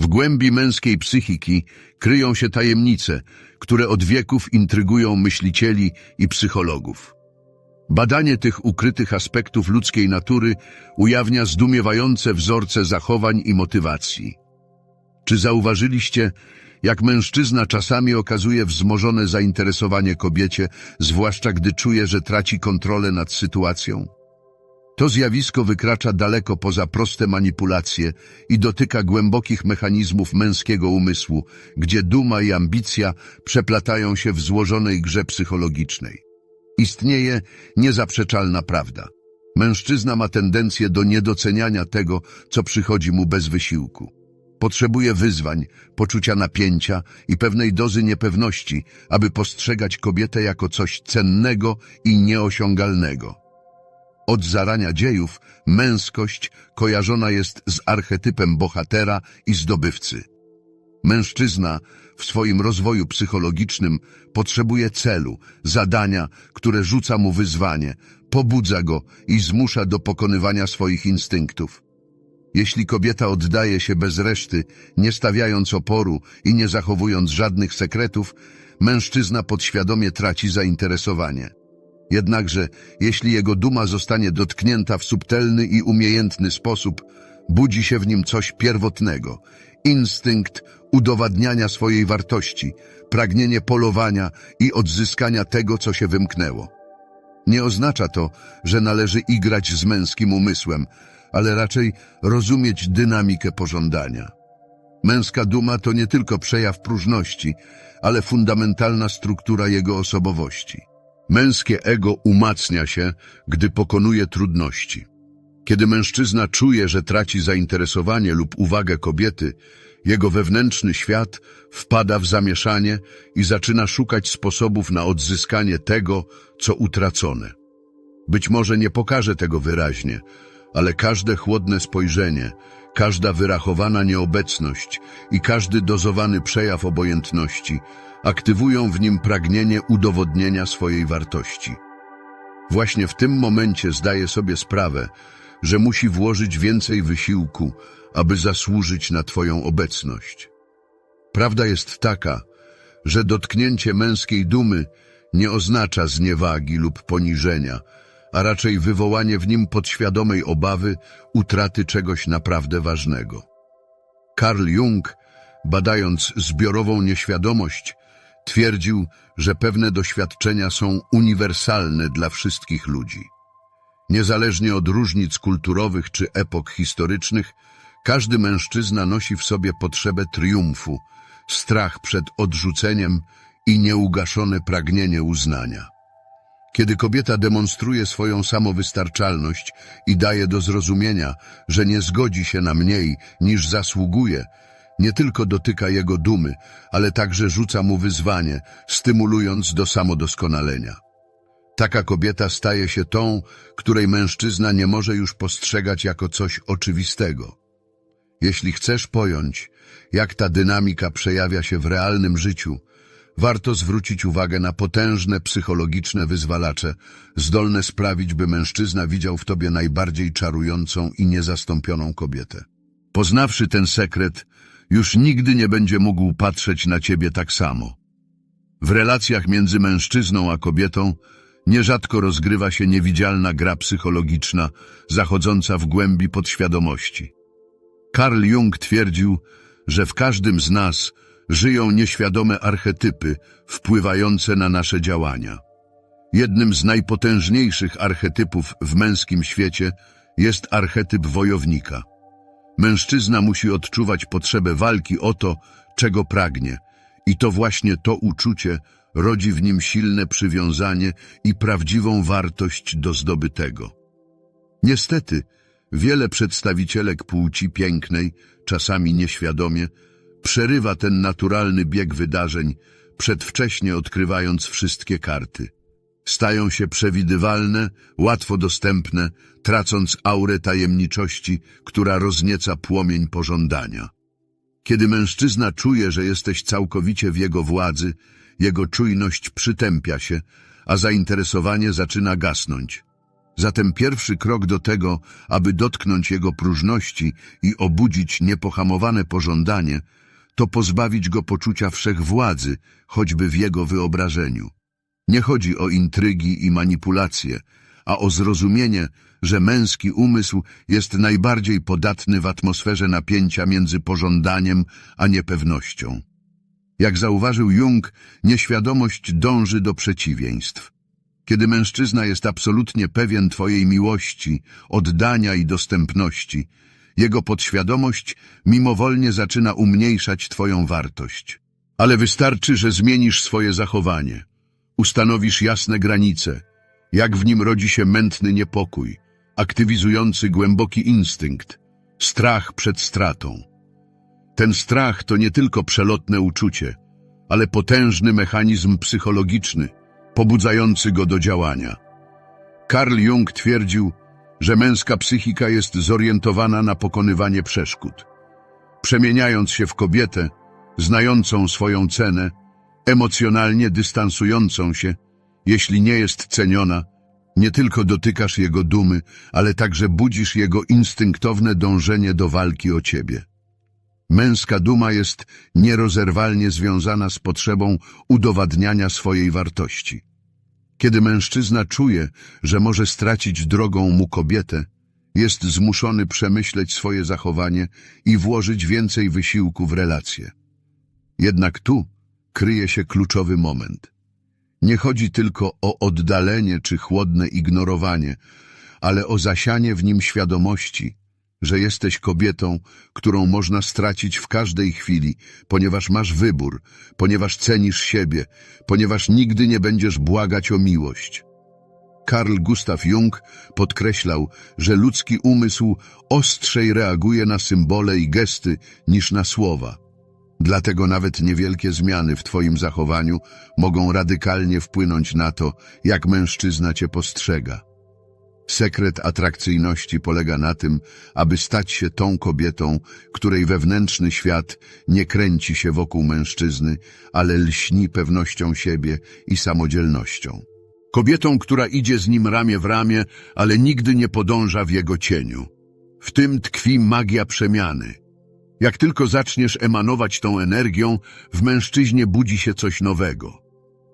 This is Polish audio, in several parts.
W głębi męskiej psychiki kryją się tajemnice, które od wieków intrygują myślicieli i psychologów. Badanie tych ukrytych aspektów ludzkiej natury ujawnia zdumiewające wzorce zachowań i motywacji. Czy zauważyliście, jak mężczyzna czasami okazuje wzmożone zainteresowanie kobiecie, zwłaszcza gdy czuje, że traci kontrolę nad sytuacją? To zjawisko wykracza daleko poza proste manipulacje i dotyka głębokich mechanizmów męskiego umysłu, gdzie duma i ambicja przeplatają się w złożonej grze psychologicznej. Istnieje niezaprzeczalna prawda. Mężczyzna ma tendencję do niedoceniania tego, co przychodzi mu bez wysiłku. Potrzebuje wyzwań, poczucia napięcia i pewnej dozy niepewności, aby postrzegać kobietę jako coś cennego i nieosiągalnego. Od zarania dziejów męskość kojarzona jest z archetypem bohatera i zdobywcy. Mężczyzna w swoim rozwoju psychologicznym potrzebuje celu, zadania, które rzuca mu wyzwanie, pobudza go i zmusza do pokonywania swoich instynktów. Jeśli kobieta oddaje się bez reszty, nie stawiając oporu i nie zachowując żadnych sekretów, mężczyzna podświadomie traci zainteresowanie. Jednakże, jeśli jego duma zostanie dotknięta w subtelny i umiejętny sposób, budzi się w nim coś pierwotnego, instynkt udowadniania swojej wartości, pragnienie polowania i odzyskania tego, co się wymknęło. Nie oznacza to, że należy igrać z męskim umysłem, ale raczej rozumieć dynamikę pożądania. Męska duma to nie tylko przejaw próżności, ale fundamentalna struktura jego osobowości. Męskie ego umacnia się, gdy pokonuje trudności. Kiedy mężczyzna czuje, że traci zainteresowanie lub uwagę kobiety, jego wewnętrzny świat wpada w zamieszanie i zaczyna szukać sposobów na odzyskanie tego, co utracone. Być może nie pokaże tego wyraźnie, ale każde chłodne spojrzenie, każda wyrachowana nieobecność i każdy dozowany przejaw obojętności aktywują w nim pragnienie udowodnienia swojej wartości. Właśnie w tym momencie zdaje sobie sprawę, że musi włożyć więcej wysiłku, aby zasłużyć na Twoją obecność. Prawda jest taka, że dotknięcie męskiej dumy nie oznacza zniewagi lub poniżenia, a raczej wywołanie w nim podświadomej obawy utraty czegoś naprawdę ważnego. Carl Jung, badając zbiorową nieświadomość, twierdził, że pewne doświadczenia są uniwersalne dla wszystkich ludzi. Niezależnie od różnic kulturowych czy epok historycznych, każdy mężczyzna nosi w sobie potrzebę triumfu, strach przed odrzuceniem i nieugaszone pragnienie uznania. Kiedy kobieta demonstruje swoją samowystarczalność i daje do zrozumienia, że nie zgodzi się na mniej niż zasługuje, nie tylko dotyka jego dumy, ale także rzuca mu wyzwanie, stymulując do samodoskonalenia. Taka kobieta staje się tą, której mężczyzna nie może już postrzegać jako coś oczywistego. Jeśli chcesz pojąć, jak ta dynamika przejawia się w realnym życiu, warto zwrócić uwagę na potężne psychologiczne wyzwalacze, zdolne sprawić, by mężczyzna widział w tobie najbardziej czarującą i niezastąpioną kobietę. Poznawszy ten sekret, już nigdy nie będzie mógł patrzeć na ciebie tak samo. W relacjach między mężczyzną a kobietą nierzadko rozgrywa się niewidzialna gra psychologiczna, zachodząca w głębi podświadomości. Carl Jung twierdził, że w każdym z nas żyją nieświadome archetypy wpływające na nasze działania. Jednym z najpotężniejszych archetypów w męskim świecie jest archetyp wojownika. Mężczyzna musi odczuwać potrzebę walki o to, czego pragnie i to właśnie to uczucie rodzi w nim silne przywiązanie i prawdziwą wartość do zdobytego. Niestety, wiele przedstawicielek płci pięknej, czasami nieświadomie, przerywa ten naturalny bieg wydarzeń, przedwcześnie odkrywając wszystkie karty. Stają się przewidywalne, łatwo dostępne, tracąc aurę tajemniczości, która roznieca płomień pożądania. Kiedy mężczyzna czuje, że jesteś całkowicie w jego władzy, jego czujność przytępia się, a zainteresowanie zaczyna gasnąć. Zatem pierwszy krok do tego, aby dotknąć jego próżności i obudzić niepohamowane pożądanie, to pozbawić go poczucia wszechwładzy, choćby w jego wyobrażeniu. Nie chodzi o intrygi i manipulacje, a o zrozumienie, że męski umysł jest najbardziej podatny w atmosferze napięcia między pożądaniem a niepewnością. Jak zauważył Jung, nieświadomość dąży do przeciwieństw. Kiedy mężczyzna jest absolutnie pewien Twojej miłości, oddania i dostępności, jego podświadomość mimowolnie zaczyna umniejszać Twoją wartość. Ale wystarczy, że zmienisz swoje zachowanie. Ustanowisz jasne granice, jak w nim rodzi się mętny niepokój, aktywizujący głęboki instynkt, strach przed stratą. Ten strach to nie tylko przelotne uczucie, ale potężny mechanizm psychologiczny, pobudzający go do działania. Carl Jung twierdził, że męska psychika jest zorientowana na pokonywanie przeszkód. Przemieniając się w kobietę, znającą swoją cenę, emocjonalnie dystansującą się, jeśli nie jest ceniona, nie tylko dotykasz jego dumy, ale także budzisz jego instynktowne dążenie do walki o ciebie. Męska duma jest nierozerwalnie związana z potrzebą udowadniania swojej wartości. Kiedy mężczyzna czuje, że może stracić drogą mu kobietę, jest zmuszony przemyśleć swoje zachowanie i włożyć więcej wysiłku w relacje. Jednak tu kryje się kluczowy moment. Nie chodzi tylko o oddalenie czy chłodne ignorowanie, ale o zasianie w nim świadomości, że jesteś kobietą, którą można stracić w każdej chwili, ponieważ masz wybór, ponieważ cenisz siebie, ponieważ nigdy nie będziesz błagać o miłość. Karl Gustav Jung podkreślał, że ludzki umysł ostrzej reaguje na symbole i gesty niż na słowa. Dlatego nawet niewielkie zmiany w Twoim zachowaniu mogą radykalnie wpłynąć na to, jak mężczyzna Cię postrzega. Sekret atrakcyjności polega na tym, aby stać się tą kobietą, której wewnętrzny świat nie kręci się wokół mężczyzny, ale lśni pewnością siebie i samodzielnością. Kobietą, która idzie z nim ramię w ramię, ale nigdy nie podąża w jego cieniu. W tym tkwi magia przemiany. Jak tylko zaczniesz emanować tą energią, w mężczyźnie budzi się coś nowego.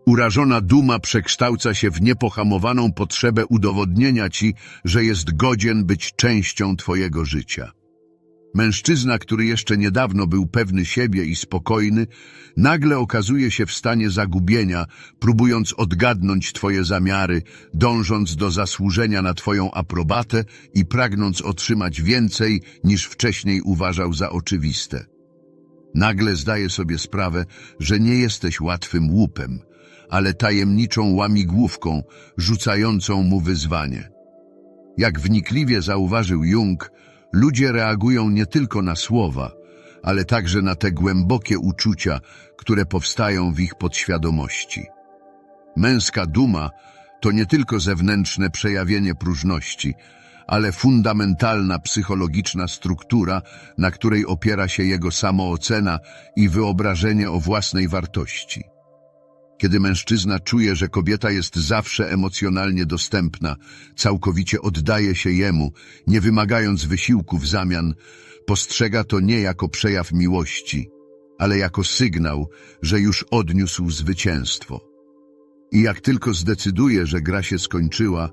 Urażona duma przekształca się w niepohamowaną potrzebę udowodnienia ci, że jest godzien być częścią twojego życia. Mężczyzna, który jeszcze niedawno był pewny siebie i spokojny, nagle okazuje się w stanie zagubienia, próbując odgadnąć twoje zamiary, dążąc do zasłużenia na twoją aprobatę i pragnąc otrzymać więcej, niż wcześniej uważał za oczywiste. Nagle zdaje sobie sprawę, że nie jesteś łatwym łupem, ale tajemniczą łamigłówką, rzucającą mu wyzwanie. Jak wnikliwie zauważył Jung, ludzie reagują nie tylko na słowa, ale także na te głębokie uczucia, które powstają w ich podświadomości. Męska duma to nie tylko zewnętrzne przejawienie próżności, ale fundamentalna psychologiczna struktura, na której opiera się jego samoocena i wyobrażenie o własnej wartości. Kiedy mężczyzna czuje, że kobieta jest zawsze emocjonalnie dostępna, całkowicie oddaje się jemu, nie wymagając wysiłku w zamian, postrzega to nie jako przejaw miłości, ale jako sygnał, że już odniósł zwycięstwo. I jak tylko zdecyduje, że gra się skończyła,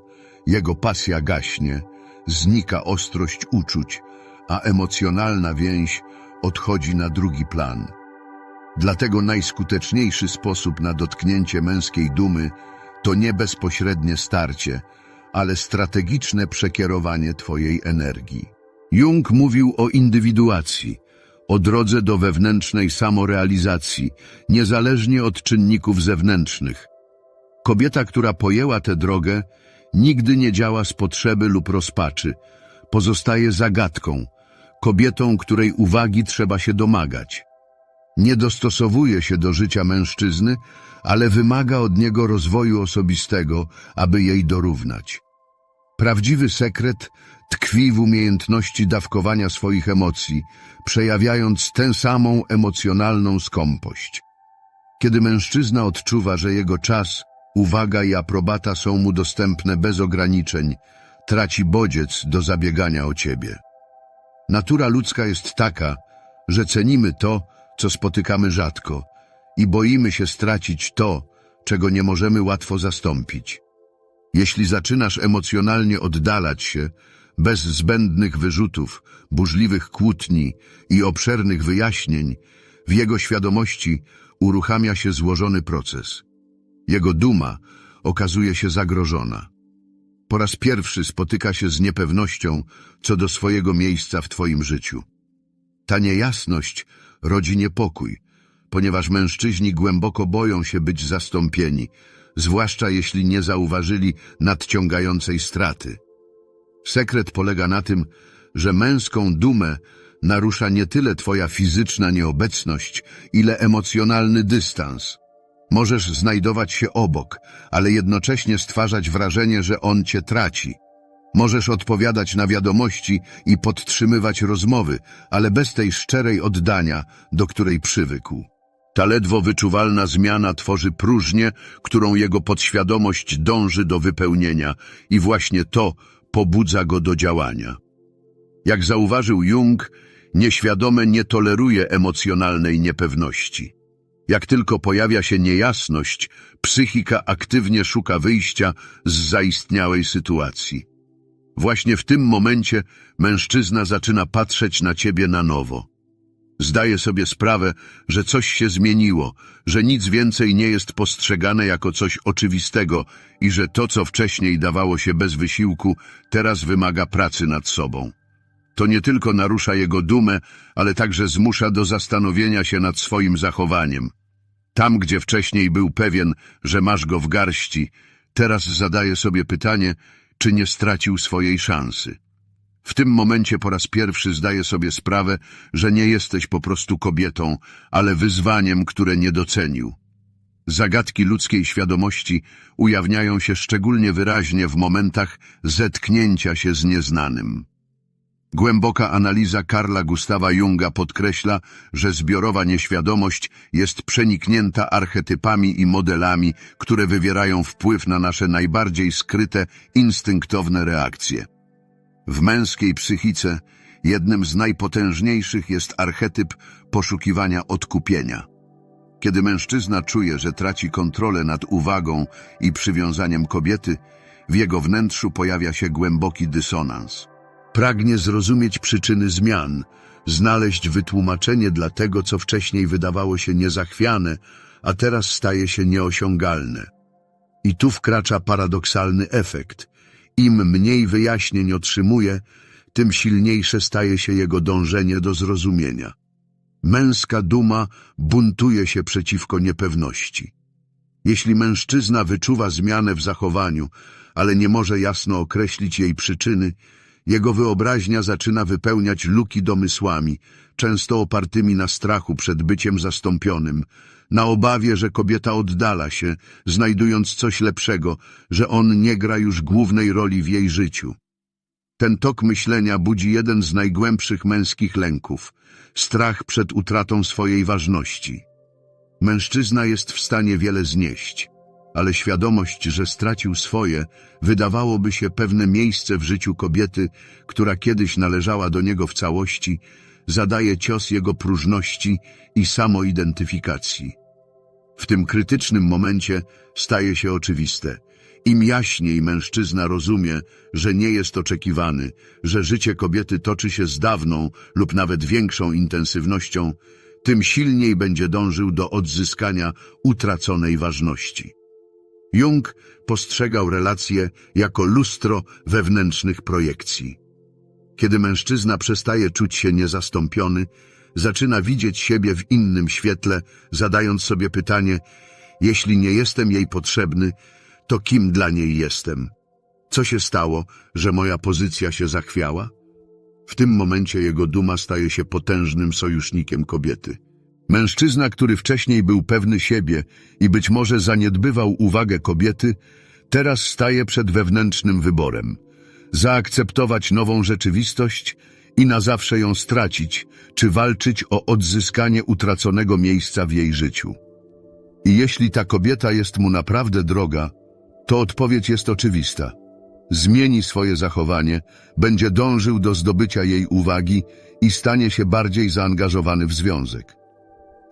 jego pasja gaśnie, znika ostrość uczuć, a emocjonalna więź odchodzi na drugi plan. Dlatego najskuteczniejszy sposób na dotknięcie męskiej dumy to nie bezpośrednie starcie, ale strategiczne przekierowanie Twojej energii. Jung mówił o indywiduacji, o drodze do wewnętrznej samorealizacji, niezależnie od czynników zewnętrznych. Kobieta, która pojęła tę drogę, nigdy nie działa z potrzeby lub rozpaczy. Pozostaje zagadką, kobietą, której uwagi trzeba się domagać. Nie dostosowuje się do życia mężczyzny, ale wymaga od niego rozwoju osobistego, aby jej dorównać. Prawdziwy sekret tkwi w umiejętności dawkowania swoich emocji, przejawiając tę samą emocjonalną skąpość. Kiedy mężczyzna odczuwa, że jego czas, uwaga i aprobata są mu dostępne bez ograniczeń, traci bodziec do zabiegania o ciebie. Natura ludzka jest taka, że cenimy to, co spotykamy rzadko i boimy się stracić to, czego nie możemy łatwo zastąpić. Jeśli zaczynasz emocjonalnie oddalać się, bez zbędnych wyrzutów, burzliwych kłótni i obszernych wyjaśnień, w jego świadomości uruchamia się złożony proces. Jego duma okazuje się zagrożona. Po raz pierwszy spotyka się z niepewnością co do swojego miejsca w twoim życiu. Ta niejasność rodzi niepokój, ponieważ mężczyźni głęboko boją się być zastąpieni, zwłaszcza jeśli nie zauważyli nadciągającej straty. Sekret polega na tym, że męską dumę narusza nie tyle twoja fizyczna nieobecność, ile emocjonalny dystans. Możesz znajdować się obok, ale jednocześnie stwarzać wrażenie, że on cię traci. Możesz odpowiadać na wiadomości i podtrzymywać rozmowy, ale bez tej szczerej oddania, do której przywykł. Ta ledwo wyczuwalna zmiana tworzy próżnię, którą jego podświadomość dąży do wypełnienia i właśnie to pobudza go do działania. Jak zauważył Jung, nieświadome nie toleruje emocjonalnej niepewności. Jak tylko pojawia się niejasność, psychika aktywnie szuka wyjścia z zaistniałej sytuacji. Właśnie w tym momencie mężczyzna zaczyna patrzeć na ciebie na nowo. Zdaje sobie sprawę, że coś się zmieniło, że nic więcej nie jest postrzegane jako coś oczywistego i że to, co wcześniej dawało się bez wysiłku, teraz wymaga pracy nad sobą. To nie tylko narusza jego dumę, ale także zmusza do zastanowienia się nad swoim zachowaniem. Tam, gdzie wcześniej był pewien, że masz go w garści, teraz zadaje sobie pytanie, czy nie stracił swojej szansy. W tym momencie po raz pierwszy zdaje sobie sprawę, że nie jesteś po prostu kobietą, ale wyzwaniem, które nie docenił. Zagadki ludzkiej świadomości ujawniają się szczególnie wyraźnie w momentach zetknięcia się z nieznanym. Głęboka analiza Karla Gustawa Junga podkreśla, że zbiorowa nieświadomość jest przeniknięta archetypami i modelami, które wywierają wpływ na nasze najbardziej skryte, instynktowne reakcje. W męskiej psychice jednym z najpotężniejszych jest archetyp poszukiwania odkupienia. Kiedy mężczyzna czuje, że traci kontrolę nad uwagą i przywiązaniem kobiety, w jego wnętrzu pojawia się głęboki dysonans. Pragnie zrozumieć przyczyny zmian, znaleźć wytłumaczenie dla tego, co wcześniej wydawało się niezachwiane, a teraz staje się nieosiągalne. I tu wkracza paradoksalny efekt. Im mniej wyjaśnień otrzymuje, tym silniejsze staje się jego dążenie do zrozumienia. Męska duma buntuje się przeciwko niepewności. Jeśli mężczyzna wyczuwa zmianę w zachowaniu, ale nie może jasno określić jej przyczyny, jego wyobraźnia zaczyna wypełniać luki domysłami, często opartymi na strachu przed byciem zastąpionym, na obawie, że kobieta oddala się, znajdując coś lepszego, że on nie gra już głównej roli w jej życiu. Ten tok myślenia budzi jeden z najgłębszych męskich lęków – strach przed utratą swojej ważności. Mężczyzna jest w stanie wiele znieść, ale świadomość, że stracił swoje, wydawałoby się pewne miejsce w życiu kobiety, która kiedyś należała do niego w całości, zadaje cios jego próżności i samoidentyfikacji. W tym krytycznym momencie staje się oczywiste. Im jaśniej mężczyzna rozumie, że nie jest oczekiwany, że życie kobiety toczy się z dawną lub nawet większą intensywnością, tym silniej będzie dążył do odzyskania utraconej ważności. Jung postrzegał relacje jako lustro wewnętrznych projekcji. Kiedy mężczyzna przestaje czuć się niezastąpiony, zaczyna widzieć siebie w innym świetle, zadając sobie pytanie, jeśli nie jestem jej potrzebny, to kim dla niej jestem? Co się stało, że moja pozycja się zachwiała? W tym momencie jego duma staje się potężnym sojusznikiem kobiety. Mężczyzna, który wcześniej był pewny siebie i być może zaniedbywał uwagę kobiety, teraz staje przed wewnętrznym wyborem. Zaakceptować nową rzeczywistość i na zawsze ją stracić, czy walczyć o odzyskanie utraconego miejsca w jej życiu. I jeśli ta kobieta jest mu naprawdę droga, to odpowiedź jest oczywista. zmieni swoje zachowanie, będzie dążył do zdobycia jej uwagi i stanie się bardziej zaangażowany w związek.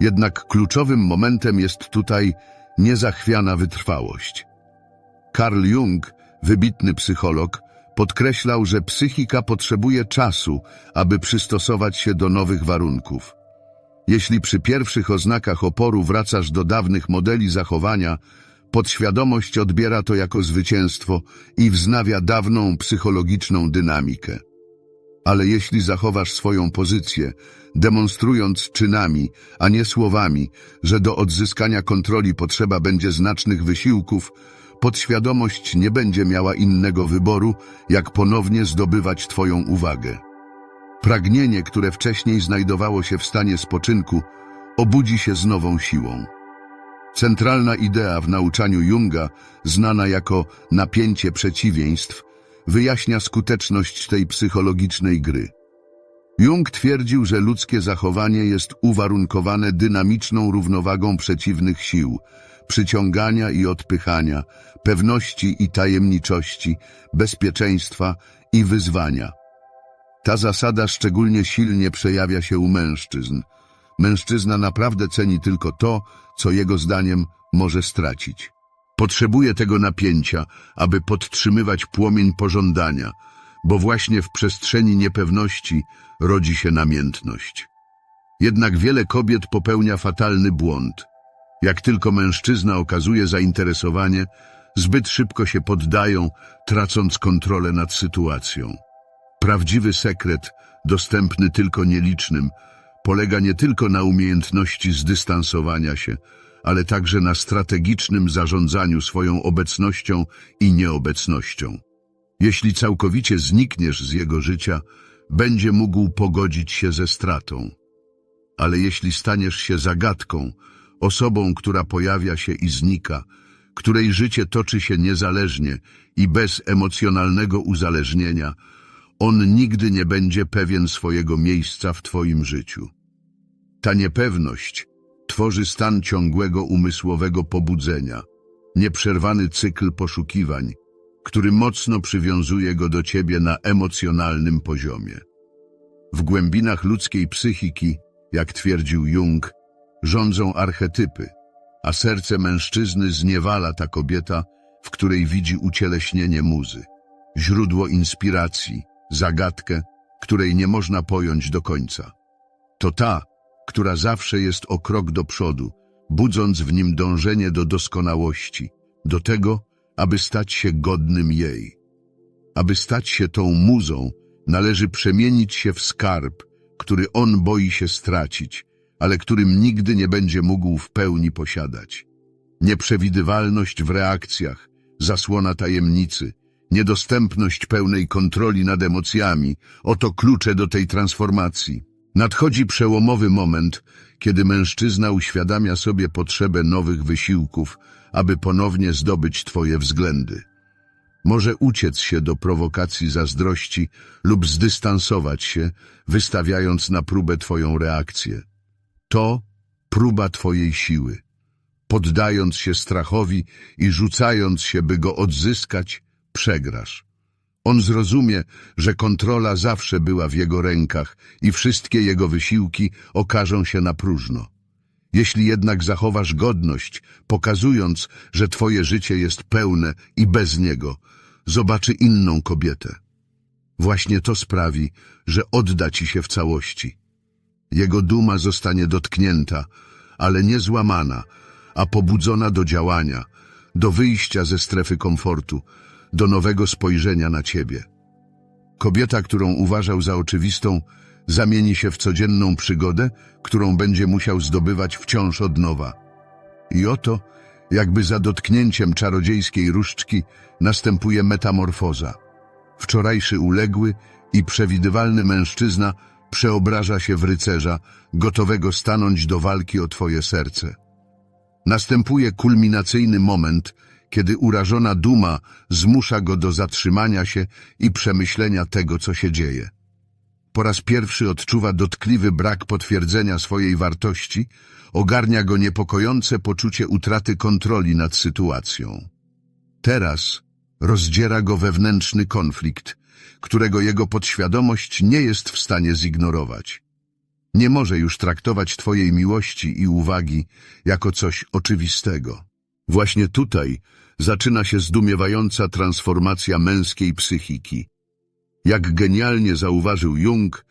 Jednak kluczowym momentem jest tutaj niezachwiana wytrwałość. Carl Jung, wybitny psycholog, podkreślał, że psychika potrzebuje czasu, aby przystosować się do nowych warunków. Jeśli przy pierwszych oznakach oporu wracasz do dawnych modeli zachowania, podświadomość odbiera to jako zwycięstwo i wznawia dawną psychologiczną dynamikę. Ale jeśli zachowasz swoją pozycję, demonstrując czynami, a nie słowami, że do odzyskania kontroli potrzeba będzie znacznych wysiłków, podświadomość nie będzie miała innego wyboru, jak ponownie zdobywać Twoją uwagę. Pragnienie, które wcześniej znajdowało się w stanie spoczynku, obudzi się z nową siłą. Centralna idea w nauczaniu Junga, znana jako napięcie przeciwieństw, wyjaśnia skuteczność tej psychologicznej gry. Jung twierdził, że ludzkie zachowanie jest uwarunkowane dynamiczną równowagą przeciwnych sił, przyciągania i odpychania, pewności i tajemniczości, bezpieczeństwa i wyzwania. Ta zasada szczególnie silnie przejawia się u mężczyzn. Mężczyzna naprawdę ceni tylko to, co jego zdaniem może stracić. Potrzebuje tego napięcia, aby podtrzymywać płomień pożądania, bo właśnie w przestrzeni niepewności rodzi się namiętność. Jednak wiele kobiet popełnia fatalny błąd. Jak tylko mężczyzna okazuje zainteresowanie, zbyt szybko się poddają, tracąc kontrolę nad sytuacją. Prawdziwy sekret, dostępny tylko nielicznym, polega nie tylko na umiejętności zdystansowania się, ale także na strategicznym zarządzaniu swoją obecnością i nieobecnością. Jeśli całkowicie znikniesz z jego życia, będzie mógł pogodzić się ze stratą. Ale jeśli staniesz się zagadką, osobą, która pojawia się i znika, której życie toczy się niezależnie i bez emocjonalnego uzależnienia, on nigdy nie będzie pewien swojego miejsca w Twoim życiu. Ta niepewność tworzy stan ciągłego umysłowego pobudzenia, nieprzerwany cykl poszukiwań, który mocno przywiązuje go do Ciebie na emocjonalnym poziomie. W głębinach ludzkiej psychiki, jak twierdził Jung, rządzą archetypy, a serce mężczyzny zniewala ta kobieta, w której widzi ucieleśnienie muzy, źródło inspiracji, zagadkę, której nie można pojąć do końca. To ta, która zawsze jest o krok do przodu, budząc w nim dążenie do doskonałości, do tego, aby stać się godnym jej. Aby stać się tą muzą, należy przemienić się w skarb, który on boi się stracić, ale którym nigdy nie będzie mógł w pełni posiadać. Nieprzewidywalność w reakcjach, zasłona tajemnicy, niedostępność pełnej kontroli nad emocjami, oto klucze do tej transformacji. Nadchodzi przełomowy moment, kiedy mężczyzna uświadamia sobie potrzebę nowych wysiłków, aby ponownie zdobyć Twoje względy. Może uciec się do prowokacji zazdrości lub zdystansować się, wystawiając na próbę Twoją reakcję. To próba Twojej siły. Poddając się strachowi i rzucając się, by go odzyskać, przegrasz. On zrozumie, że kontrola zawsze była w jego rękach i wszystkie jego wysiłki okażą się na próżno. Jeśli jednak zachowasz godność, pokazując, że twoje życie jest pełne i bez niego, zobaczy inną kobietę. Właśnie to sprawi, że odda ci się w całości. Jego duma zostanie dotknięta, ale nie złamana, a pobudzona do działania, do wyjścia ze strefy komfortu, do nowego spojrzenia na ciebie. Kobieta, którą uważał za oczywistą, zamieni się w codzienną przygodę, którą będzie musiał zdobywać wciąż od nowa. I oto, jakby za dotknięciem czarodziejskiej różdżki, następuje metamorfoza. Wczorajszy uległy i przewidywalny mężczyzna przeobraża się w rycerza, gotowego stanąć do walki o twoje serce. Następuje kulminacyjny moment, kiedy urażona duma zmusza go do zatrzymania się i przemyślenia tego, co się dzieje. Po raz pierwszy odczuwa dotkliwy brak potwierdzenia swojej wartości, ogarnia go niepokojące poczucie utraty kontroli nad sytuacją. Teraz, rozdziera go wewnętrzny konflikt, którego jego podświadomość nie jest w stanie zignorować. Nie może już traktować Twojej miłości i uwagi jako coś oczywistego. Właśnie tutaj zaczyna się zdumiewająca transformacja męskiej psychiki. Jak genialnie zauważył Jung,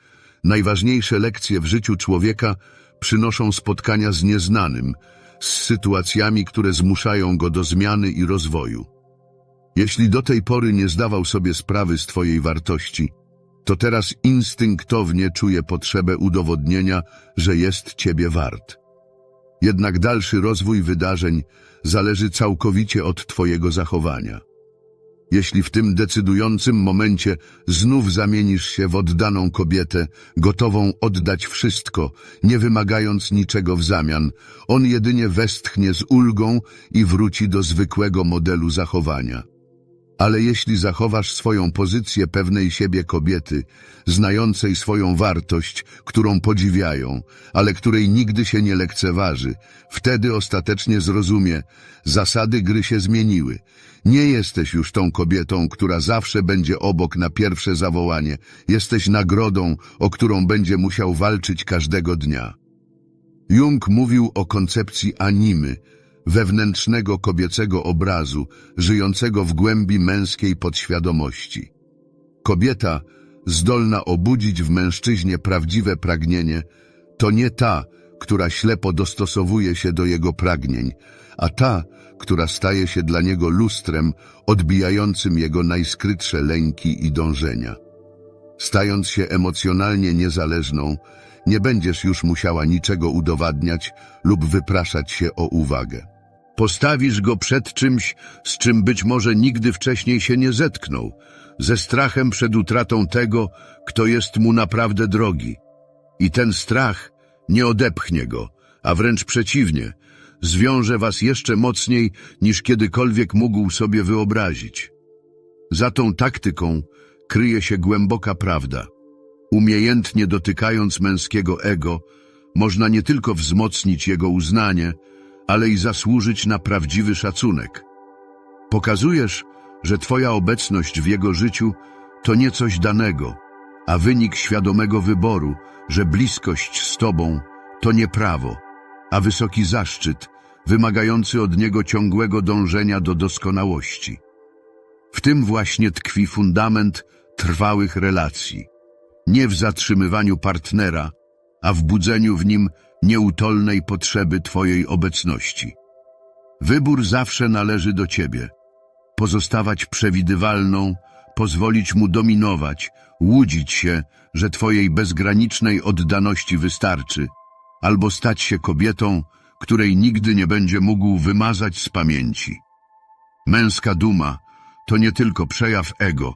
najważniejsze lekcje w życiu człowieka przynoszą spotkania z nieznanym, z sytuacjami, które zmuszają go do zmiany i rozwoju. Jeśli do tej pory nie zdawał sobie sprawy z Twojej wartości, to teraz instynktownie czuje potrzebę udowodnienia, że jest Ciebie wart. Jednak dalszy rozwój wydarzeń zależy całkowicie od Twojego zachowania. Jeśli w tym decydującym momencie znów zamienisz się w oddaną kobietę, gotową oddać wszystko, nie wymagając niczego w zamian, on jedynie westchnie z ulgą i wróci do zwykłego modelu zachowania. Ale jeśli zachowasz swoją pozycję pewnej siebie kobiety, znającej swoją wartość, którą podziwiają, ale której nigdy się nie lekceważy, wtedy ostatecznie zrozumie, zasady gry się zmieniły. Nie jesteś już tą kobietą, która zawsze będzie obok na pierwsze zawołanie. Jesteś nagrodą, o którą będzie musiał walczyć każdego dnia. Jung mówił o koncepcji animy, wewnętrznego kobiecego obrazu, żyjącego w głębi męskiej podświadomości. Kobieta, zdolna obudzić w mężczyźnie prawdziwe pragnienie, to nie ta, która ślepo dostosowuje się do jego pragnień, a ta, która staje się dla niego lustrem odbijającym jego najskrytsze lęki i dążenia. Stając się emocjonalnie niezależną, nie będziesz już musiała niczego udowadniać lub wypraszać się o uwagę. Postawisz go przed czymś, z czym być może nigdy wcześniej się nie zetknął, ze strachem przed utratą tego, kto jest mu naprawdę drogi. I ten strach nie odepchnie go, a wręcz przeciwnie, zwiąże was jeszcze mocniej niż kiedykolwiek mógł sobie wyobrazić. Za tą taktyką kryje się głęboka prawda. Umiejętnie dotykając męskiego ego, można nie tylko wzmocnić jego uznanie, ale i zasłużyć na prawdziwy szacunek. Pokazujesz, że Twoja obecność w jego życiu to nie coś danego, a wynik świadomego wyboru, że bliskość z Tobą to nie prawo, a wysoki zaszczyt, wymagający od niego ciągłego dążenia do doskonałości. W tym właśnie tkwi fundament trwałych relacji. Nie w zatrzymywaniu partnera, a w budzeniu w nim nieutolnej potrzeby Twojej obecności. Wybór zawsze należy do Ciebie. Pozostawać przewidywalną, pozwolić mu dominować, łudzić się, że Twojej bezgranicznej oddaności wystarczy, albo stać się kobietą, której nigdy nie będzie mógł wymazać z pamięci. Męska duma to nie tylko przejaw ego,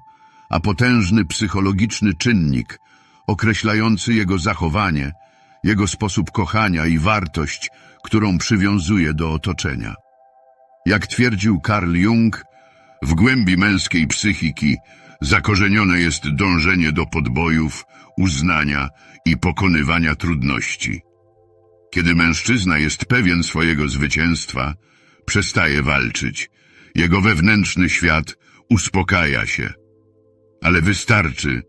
a potężny psychologiczny czynnik, określający jego zachowanie, jego sposób kochania i wartość, którą przywiązuje do otoczenia. Jak twierdził Carl Jung, w głębi męskiej psychiki zakorzenione jest dążenie do podbojów, uznania i pokonywania trudności. Kiedy mężczyzna jest pewien swojego zwycięstwa, przestaje walczyć. Jego wewnętrzny świat uspokaja się. Ale wystarczy,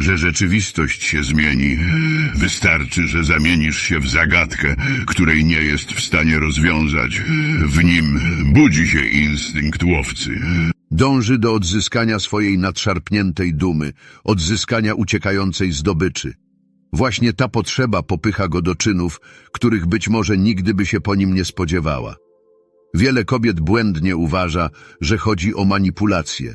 że rzeczywistość się zmieni. Wystarczy, że zamienisz się w zagadkę, której nie jest w stanie rozwiązać. W nim budzi się instynkt łowcy. Dąży do odzyskania swojej nadszarpniętej dumy, odzyskania uciekającej zdobyczy. Właśnie ta potrzeba popycha go do czynów, których być może nigdy by się po nim nie spodziewała. Wiele kobiet błędnie uważa, że chodzi o manipulację.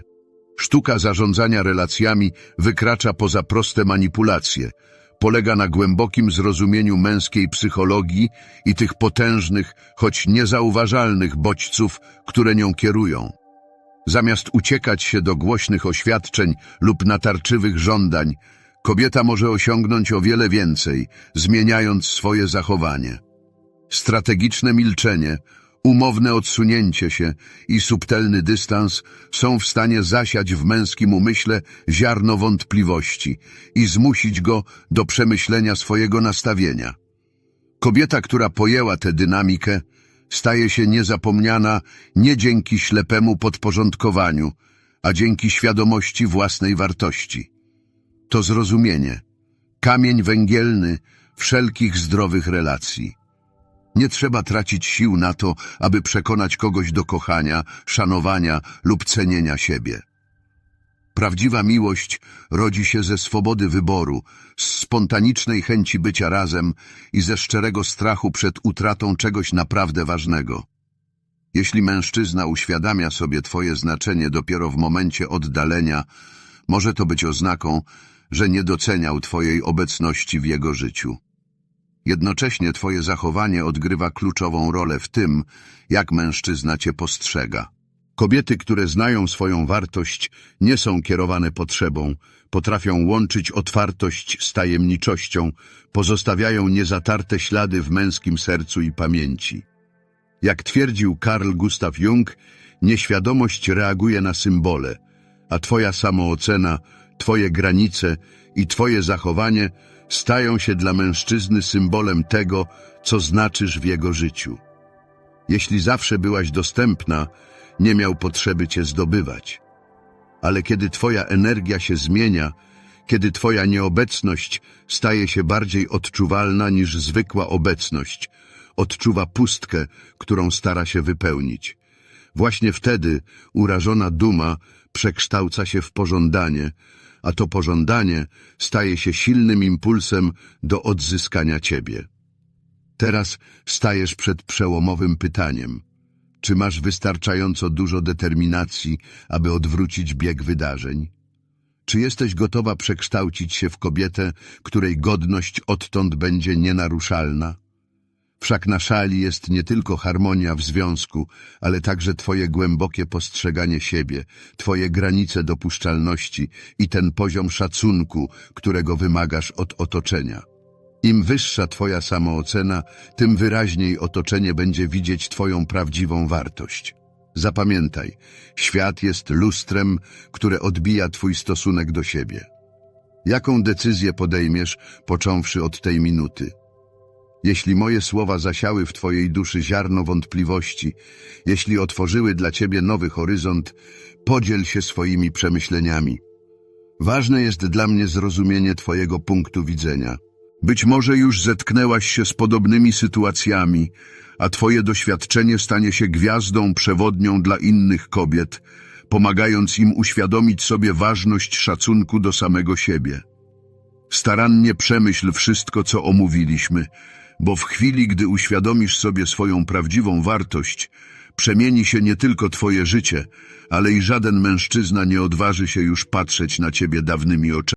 Sztuka zarządzania relacjami wykracza poza proste manipulacje. Polega na głębokim zrozumieniu męskiej psychologii i tych potężnych, choć niezauważalnych bodźców, które nią kierują. Zamiast uciekać się do głośnych oświadczeń lub natarczywych żądań, kobieta może osiągnąć o wiele więcej, zmieniając swoje zachowanie. Strategiczne milczenie, umowne odsunięcie się i subtelny dystans są w stanie zasiać w męskim umyśle ziarno wątpliwości i zmusić go do przemyślenia swojego nastawienia. Kobieta, która pojęła tę dynamikę, staje się niezapomniana nie dzięki ślepemu podporządkowaniu, a dzięki świadomości własnej wartości. To zrozumienie, kamień węgielny wszelkich zdrowych relacji. Nie trzeba tracić sił na to, aby przekonać kogoś do kochania, szanowania lub cenienia siebie. Prawdziwa miłość rodzi się ze swobody wyboru, z spontanicznej chęci bycia razem i ze szczerego strachu przed utratą czegoś naprawdę ważnego. Jeśli mężczyzna uświadamia sobie twoje znaczenie dopiero w momencie oddalenia, może to być oznaką, że nie doceniał twojej obecności w jego życiu. Jednocześnie twoje zachowanie odgrywa kluczową rolę w tym, jak mężczyzna cię postrzega. Kobiety, które znają swoją wartość, nie są kierowane potrzebą, potrafią łączyć otwartość z tajemniczością, pozostawiają niezatarte ślady w męskim sercu i pamięci. Jak twierdził Carl Gustav Jung, nieświadomość reaguje na symbole, a twoja samoocena, twoje granice i twoje zachowanie stają się dla mężczyzny symbolem tego, co znaczysz w jego życiu. Jeśli zawsze byłaś dostępna, nie miał potrzeby cię zdobywać. Ale kiedy twoja energia się zmienia, kiedy twoja nieobecność staje się bardziej odczuwalna niż zwykła obecność, odczuwa pustkę, którą stara się wypełnić. Właśnie wtedy urażona duma przekształca się w pożądanie, a to pożądanie staje się silnym impulsem do odzyskania ciebie. Teraz stajesz przed przełomowym pytaniem. Czy masz wystarczająco dużo determinacji, aby odwrócić bieg wydarzeń? Czy jesteś gotowa przekształcić się w kobietę, której godność odtąd będzie nienaruszalna? Wszak na szali jest nie tylko harmonia w związku, ale także twoje głębokie postrzeganie siebie, twoje granice dopuszczalności i ten poziom szacunku, którego wymagasz od otoczenia. Im wyższa twoja samoocena, tym wyraźniej otoczenie będzie widzieć twoją prawdziwą wartość. Zapamiętaj, świat jest lustrem, które odbija twój stosunek do siebie. Jaką decyzję podejmiesz, począwszy od tej minuty? Jeśli moje słowa zasiały w Twojej duszy ziarno wątpliwości, jeśli otworzyły dla Ciebie nowy horyzont, podziel się swoimi przemyśleniami. Ważne jest dla mnie zrozumienie Twojego punktu widzenia. Być może już zetknęłaś się z podobnymi sytuacjami, a Twoje doświadczenie stanie się gwiazdą przewodnią dla innych kobiet, pomagając im uświadomić sobie ważność szacunku do samego siebie. Starannie przemyśl wszystko, co omówiliśmy, bo w chwili, gdy uświadomisz sobie swoją prawdziwą wartość, przemieni się nie tylko twoje życie, ale i żaden mężczyzna nie odważy się już patrzeć na ciebie dawnymi oczami.